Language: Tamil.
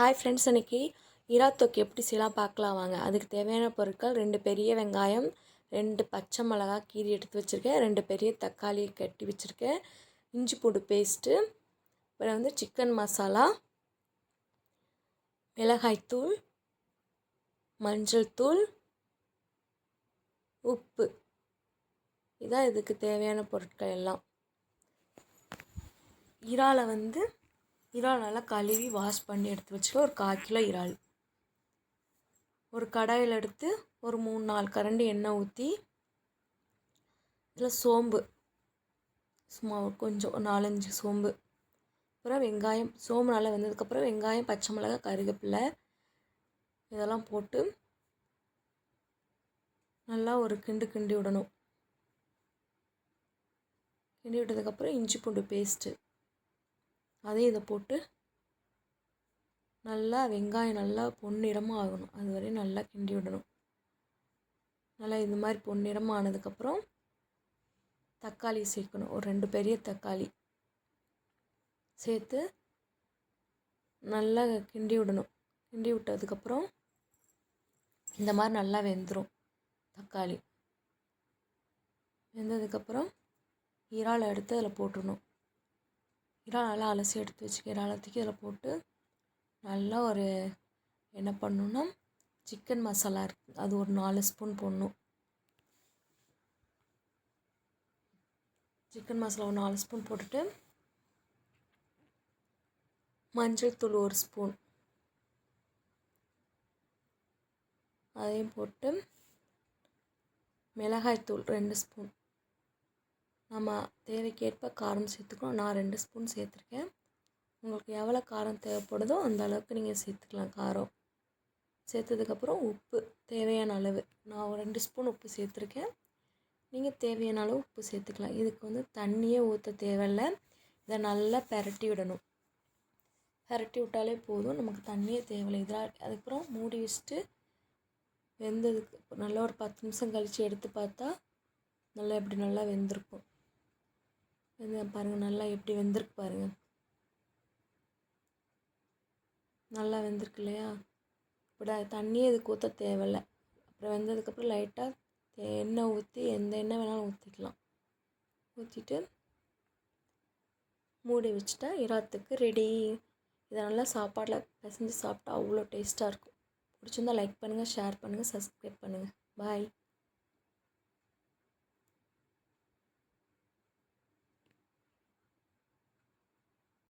ஹாய் ஃப்ரெண்ட்ஸ் இன்றைக்கி இறா தொக்கு எப்படி செய்யலாம் பார்க்கலாம் வாங்க. அதுக்கு தேவையான பொருட்கள் ரெண்டு பெரிய வெங்காயம் ரெண்டு பச்சை மிளகா கீரி எடுத்து வச்சுருக்கேன். ரெண்டு பெரிய தக்காளி கட்டி வச்சுருக்கேன். இஞ்சி பூண்டு பேஸ்ட்டு அப்புறம் வந்து சிக்கன் மசாலா மிளகாய்த்தூள் மஞ்சள் தூள் உப்பு. இதான் இதுக்கு தேவையான பொருட்கள் எல்லாம். இறாலை வந்து இறால் நல்லா கழுவி வாஷ் பண்ணி எடுத்து வச்சுட்டு ஒரு கால் கிலோ இறால். ஒரு கடாயில் எடுத்து ஒரு மூணு நாலு கரண்டி எண்ணெய் ஊற்றி இதில் சோம்பு சும்மா கொஞ்சம் நாலஞ்சு சோம்பு. அப்புறம் வெங்காயம் சோம்பு நல்லா வெந்ததுக்கப்புறம் வெங்காயம் பச்சை மிளகாய் கருவேப்பிலை இதெல்லாம் போட்டு நல்லா ஒரு கிண்டு கிண்டி விடணும். கிண்டி விட்டதுக்கப்புறம் இஞ்சி பூண்டு பேஸ்ட்டு. அதையும் இதை போட்டு நல்லா வெங்காயம் நல்லா பொன்னிறமாக ஆகணும். அது வரையும் நல்லா கிண்டி விடணும். நல்லா இந்த மாதிரி பொன்னிறமாக ஆனதுக்கப்புறம் தக்காளி சேர்க்கணும். ஒரு ரெண்டு பெரிய தக்காளி சேர்த்து நல்லா கிண்டி விடணும். கிண்டி விட்டதுக்கப்புறம் இந்த மாதிரி நல்லா வெந்துடும் தக்காளி. வெந்ததுக்கப்புறம் இறால் எடுத்து அதில் போட்டுடணும். இறால் நல்லா அலசி எடுத்து வச்சுக்க இறாலை தூக்கி அதில் போட்டு நல்லா ஒரு என்ன பண்ணணுன்னா சிக்கன் மசாலா இருக்குது அது ஒரு நாலு ஸ்பூன் போடணும். சிக்கன் மசாலா ஒரு நாலு ஸ்பூன் போட்டுட்டு மஞ்சள் தூள் ஒரு ஸ்பூன் அதையும் போட்டு மிளகாய்த்தூள் ரெண்டு ஸ்பூன் நம்ம தேவைக்கேற்ப காரம் சேர்த்துக்கணும். நான் ரெண்டு ஸ்பூன் சேர்த்துருக்கேன். உங்களுக்கு எவ்வளோ காரம் தேவைப்படுதோ அந்த அளவுக்கு நீங்கள் சேர்த்துக்கலாம் காரம். சேர்த்ததுக்கப்புறம் உப்பு தேவையான அளவு. நான் ஒரு ரெண்டு ஸ்பூன் உப்பு சேர்த்துருக்கேன். நீங்கள் தேவையான அளவு உப்பு சேர்த்துக்கலாம். இதுக்கு வந்து தண்ணியே ஊற்ற தேவையில்ல. இதை நல்லா பெரட்டி விடணும். பெரட்டி விட்டாலே போதும். நமக்கு தண்ணியே தேவையில்லை. இதில் அதுக்கப்புறம் மூடி வச்சுட்டு வெந்ததுக்கு நல்லா ஒரு பத்து நிமிஷம் கழித்து எடுத்து பார்த்தா நல்லா இப்படி நல்லா வெந்திருக்கும். வெந்த பாருங்கள் நல்லா எப்படி வெந்திருக்கு பாருங்கள் நல்லா வெந்திருக்கு இல்லையா? இப்படி தண்ணியே இதுக்கு ஊற்ற தேவையில்லை. அப்புறம் வெந்ததுக்கப்புறம் லைட்டாக எண்ணெய் ஊற்றி எந்த எண்ணெய் வேணாலும் ஊற்றிக்கலாம் ஊற்றிட்டு மூடி வச்சுட்டா இறாத்துக்கு ரெடி இதை நல்லா சாப்பாடில் பிசைஞ்சு சாப்பிட்டா அவ்வளோ டேஸ்ட்டாக இருக்கும். பிடிச்சிருந்தா லைக் பண்ணுங்கள் ஷேர் பண்ணுங்கள் சப்ஸ்கிரைப் பண்ணுங்கள் பாய்